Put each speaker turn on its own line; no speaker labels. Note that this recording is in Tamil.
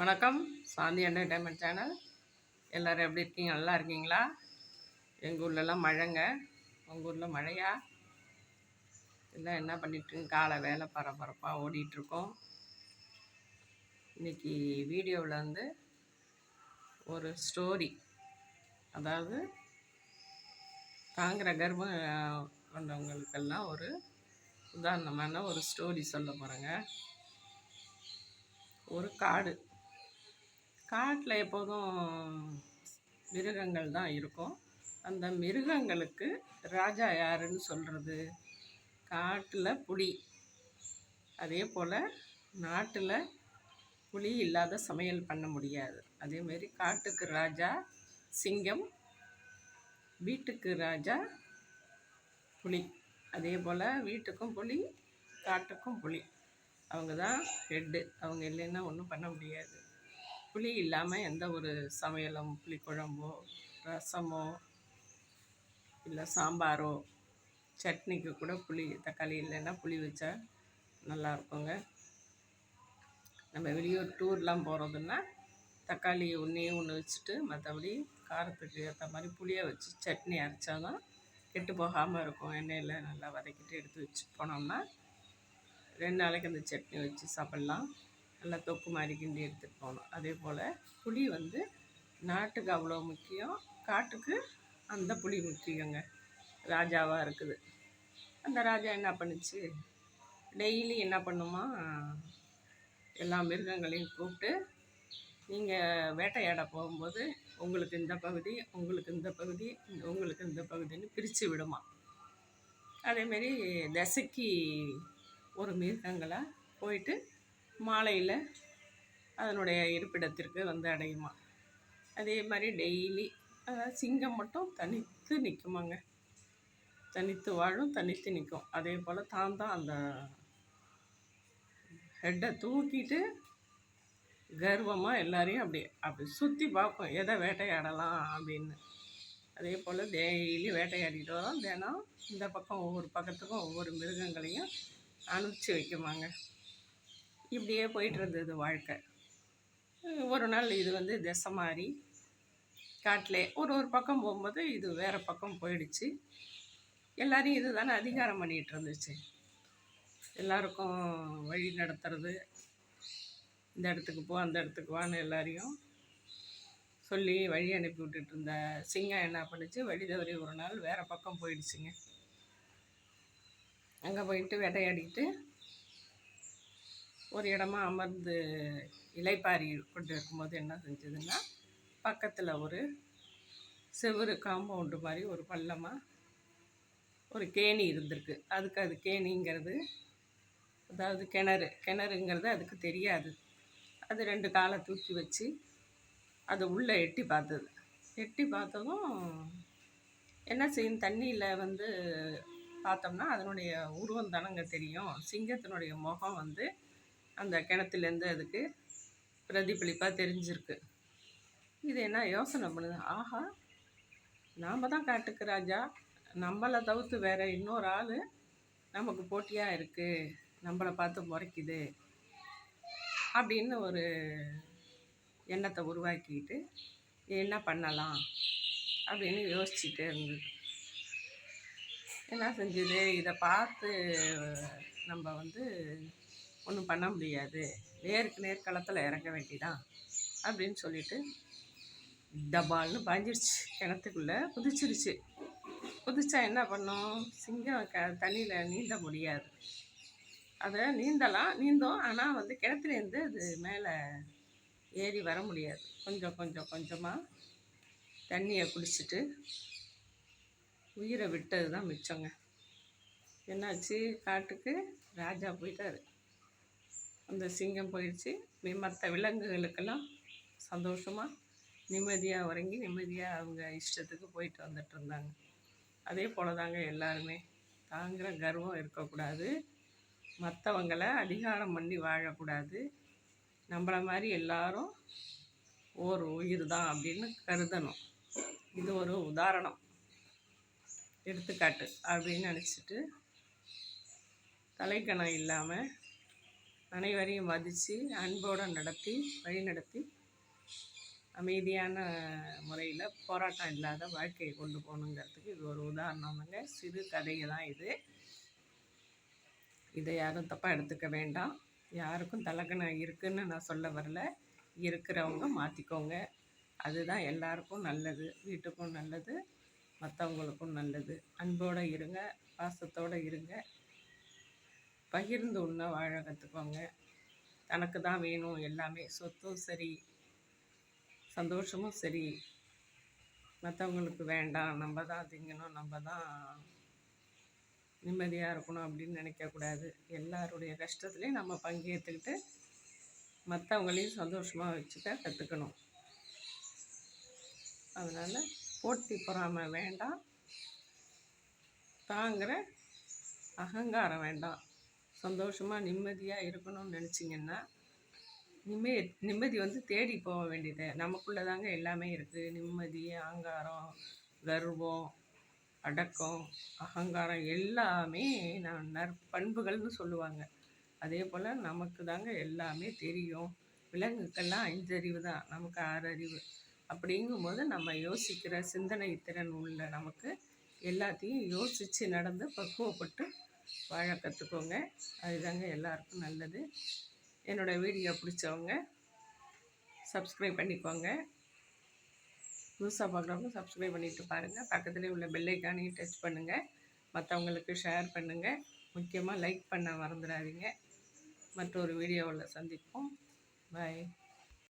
வணக்கம் சாந்தி என்டர்டைன்மெண்ட் சேனல் எல்லோரும் எப்படி இருக்கீங்க நல்லா இருக்கீங்களா எங்கள் ஊர்லலாம் மழைங்க உங்கள் ஊரில் மழையா எல்லாம் என்ன பண்ணிட்டுருங்க காலை வேலை பரபரப்பாக ஓடிட்டுருக்கோம் இன்றைக்கி வீடியோவில் வந்து ஒரு ஸ்டோரி அதாவது தாங்கிற கர்ப்பம் கொண்டவங்களுக்கெல்லாம் ஒரு உதாரணமான ஒரு ஸ்டோரி சொல்ல போகிறேங்க ஒரு காடு காட்டில் எப்போதும் மிருகங்கள் தான் இருக்கும் அந்த மிருகங்களுக்கு ராஜா யாருன்னு சொல்கிறது காட்டில் புலி அதே போல் நாட்டில் புளி இல்லாத சமையல் பண்ண முடியாது அதேமாரி காட்டுக்கு ராஜா சிங்கம் வீட்டுக்கு ராஜா புளி அதே போல் வீட்டுக்கும் புளி காட்டுக்கும் புளி அவங்க தான் ஹெட்டு அவங்க இல்லைன்னா ஒன்றும் பண்ண முடியாது புளி இல்லாமல் எந்த ஒரு சமையலும் புளிக்குழம்போ ரசமோ இல்லை சாம்பாரோ சட்னிக்கு கூட புளி தக்காளி இல்லைன்னா புளி வச்சா நல்லா இருக்குங்க நம்ம வெளியூர் டூர்லாம் போகிறதுன்னா தக்காளி ஒன்றே ஒன்று வச்சுட்டு மற்றபடி காரத்துக்கு ஏற்ற மாதிரி புளியை வச்சு சட்னி அரைச்சா தான் கெட்டு போகாமல் இருக்கும் எண்ணெயில் நல்லா வதக்கிட்டு எடுத்து வச்சு போனோம்னா ரெண்டு நாளைக்கு அந்த சட்னி வச்சு சாப்பிட்லாம் நல்லா தொக்கு மாதிரி கிண்டி எடுத்துகிட்டு போகணும் அதே போல் புளி வந்து நாட்டுக்கு அவ்வளோ முக்கியம் காட்டுக்கு அந்த புளி முக்கியங்க ராஜாவாக இருக்குது அந்த ராஜா என்ன பண்ணுச்சு டெய்லி என்ன பண்ணுமா எல்லா மிருகங்களையும் கூப்பிட்டு நீங்கள் வேட்டையாட போகும்போது உங்களுக்கு இந்த பகுதி உங்களுக்கு இந்த பகுதி உங்களுக்கு இந்த பகுதின்னு பிரித்து விடுமா அதேமாரி தசைக்கு ஒரு மிருகங்களாக போயிட்டு மாலையில் அதனுடைய இருப்பிடத்திற்கு வந்து அடையுமா அதே மாதிரி டெய்லி அதாவது சிங்கம் மட்டும் தனித்து நிற்குமாங்க தனித்து வாழும் தனித்து நிற்கும் அதே போல் தான் தான் அந்த ஹெட்டை தூக்கிட்டு கர்வமாக எல்லாரையும் அப்படி அப்படி சுற்றி பார்ப்போம் எதை வேட்டையாடலாம் அப்படின்னு அதே போல் டெய்லி வேட்டையாடிட்டு வரோம் தினம் இந்த பக்கம் ஒவ்வொரு பக்கத்துக்கும் ஒவ்வொரு மிருகங்களையும் அனுப்பிச்சி வைக்குமாங்க இப்படியே போயிட்டு இருந்தது வாழ்க்கை ஒரு நாள் இது வந்து திசை மாறி காட்டிலே ஒரு ஒரு பக்கம் போகும்போது இது வேறு பக்கம் போயிடுச்சு எல்லாரையும் இது தானே அதிகாரம் பண்ணிகிட்டு இருந்துச்சு எல்லாருக்கும் வழி நடத்துறது இந்த இடத்துக்கு போ அந்த இடத்துக்கு வான்னு எல்லாரையும் சொல்லி வழி அனுப்பி விட்டுட்டு இருந்த சிங்கம் என்ன பண்ணுச்சு வழி தவறி ஒரு நாள் வேறு பக்கம் போயிடுச்சுங்க அங்கே போயிட்டு வேட்டையாடிட்டு ஒரு இடமா அமர்ந்து இலைப்பாரி கொண்டு இருக்கும்போது என்ன செஞ்சதுன்னா பக்கத்தில் ஒரு செவரு காம்பவுண்டு மாதிரி ஒரு பள்ளமாக ஒரு கேணி இருந்திருக்கு அதுக்கு அது கேணிங்கிறது அதாவது கிணறு கிணறுங்கிறது அதுக்கு தெரியாது அது ரெண்டு காலை தூக்கி வச்சு அது உள்ளே எட்டி பார்த்தது எட்டி பார்த்ததும் என்ன செய்யும் தண்ணியில் வந்து பார்த்தோம்னா அதனுடைய உருவம் தானங்க தெரியும் சிங்கத்தினுடைய முகம் வந்து அந்த கிணத்துலேருந்து அதுக்கு பிரதிபலிப்பாக தெரிஞ்சிருக்கு இது என்ன யோசனை பண்ணுது ஆஹா நாம் தான் காட்டுக்கு ராஜா நம்மளை தவிர்த்து வேறு இன்னொரு ஆள் நமக்கு போட்டியாக இருக்குது நம்மளை பார்த்து முறைக்குது அப்படின்னு ஒரு எண்ணத்தை உருவாக்கிக்கிட்டு என்ன பண்ணலாம் அப்படின்னு யோசிச்சுட்டே இருந்தது என்ன செஞ்சது இதை பார்த்து நம்ம வந்து ஒன்றும் பண்ண முடியாது நேருக்கு நேர்களத்தில் இறங்க வேண்டிதான் அப்படின்னு சொல்லிட்டு டபால்னு பாஞ்சிருச்சு கிணத்துக்குள்ளே குதிச்சிருச்சு குதிச்சா என்ன பண்ணோம் சிங்கம் க தண்ணியில் நீந்த முடியாது அதை நீந்தலாம் நீந்தோம் ஆனால் வந்து கிணத்துலேருந்து அது மேலே ஏறி வர முடியாது கொஞ்சம் கொஞ்சம் கொஞ்சமாக தண்ணியை குடிச்சிட்டு உயிரை விட்டது தான் மிச்சங்க என்னாச்சு காட்டுக்கு ராஜா போயிட்டாரு அந்த சிங்கம் போயிடுச்சு மற்ற விலங்குகளுக்கெல்லாம் சந்தோஷமாக நிம்மதியாக உறங்கி நிம்மதியாக அவங்க இஷ்டத்துக்கு போயிட்டு வந்துட்டு இருந்தாங்க அதே போல் தாங்க எல்லாருமே தாங்கிற கர்வம் இருக்கக்கூடாது மற்றவங்களை அதிகாரம் பண்ணி வாழக்கூடாது நம்மள மாதிரி எல்லாரும் ஒரு உயிர் தான் அப்படின்னு கருதணும் இது ஒரு உதாரணம் எடுத்துக்காட்டு அப்படின்னு நினச்சிட்டு தலைக்கணம் இல்லாமல் அனைவரையும் மதித்து அன்போடு நடத்தி வழிநடத்தி அமைதியான முறையில் போராட்டம் இல்லாத வாழ்க்கையை கொண்டு போகணுங்கிறதுக்கு இது ஒரு உதாரணமுங்க சிறு கதைங்க தான் இது இதை யாரும் தப்பாக எடுத்துக்க வேண்டாம் யாருக்கும் தலகணம் இருக்குதுன்னு நான் சொல்ல வரல இருக்கிறவங்க மாற்றிக்கோங்க அதுதான் எல்லாருக்கும் நல்லது வீட்டுக்கும் நல்லது மற்றவங்களுக்கும் நல்லது அன்போடு இருங்க பாசத்தோடு இருங்க பகிர்ந்து உண்ண வாழ கற்றுக்கோங்க தனக்கு தான் வேணும் எல்லாமே சொத்தும் சரி சந்தோஷமும் சரி மற்றவங்களுக்கு வேண்டாம் நம்ம தான் திங்கணும் நம்ம தான் நிம்மதியாக இருக்கணும் அப்படின்னு நினைக்கக்கூடாது எல்லாருடைய கஷ்டத்துலேயும் நம்ம பங்கேற்றுக்கிட்டு மற்றவங்களையும் சந்தோஷமாக வச்சுக்க கற்றுக்கணும் அதனால் போட்டி பொறாமல் வேண்டாம் தாங்கிற அகங்காரம் வேண்டாம் சந்தோஷமாக நிம்மதியாக இருக்கணும்னு நினச்சிங்கன்னா நிம்மே நிம்மதி வந்து தேடி போக வேண்டியது நமக்குள்ளே தாங்க எல்லாமே இருக்குது நிம்மதி அகங்காரம் கர்வம் அடக்கம் அகங்காரம் எல்லாமே நான் நற்பண்புகள்னு சொல்லுவாங்க அதே போல் நமக்கு தாங்க எல்லாமே தெரியும் விலங்குக்கெல்லாம் அஞ்சறிவு தான் நமக்கு ஆறறிவு அப்படிங்கும்போது நம்ம யோசிக்கிற சிந்தனை திறன் உள்ள நமக்கு எல்லாத்தையும் யோசித்து நடந்து பக்குவப்பட்டு வாழ கற்றுக்கோங்க அதுதாங்க எல்லாருக்கும் நல்லது என்னோட வீடியோ பிடிச்சவங்க சப்ஸ்கிரைப் பண்ணிக்கோங்க புதுசாக பார்க்குறவங்க சப்ஸ்கிரைப் பண்ணிட்டு பாருங்கள் பக்கத்துலேயே உள்ள பெல்லைக்கானையும் டச் பண்ணுங்கள் மற்றவங்களுக்கு ஷேர் பண்ணுங்கள் முக்கியமாக லைக் பண்ண மறந்துடாதீங்க மற்றொரு வீடியோவில் சந்திப்போம் பாய்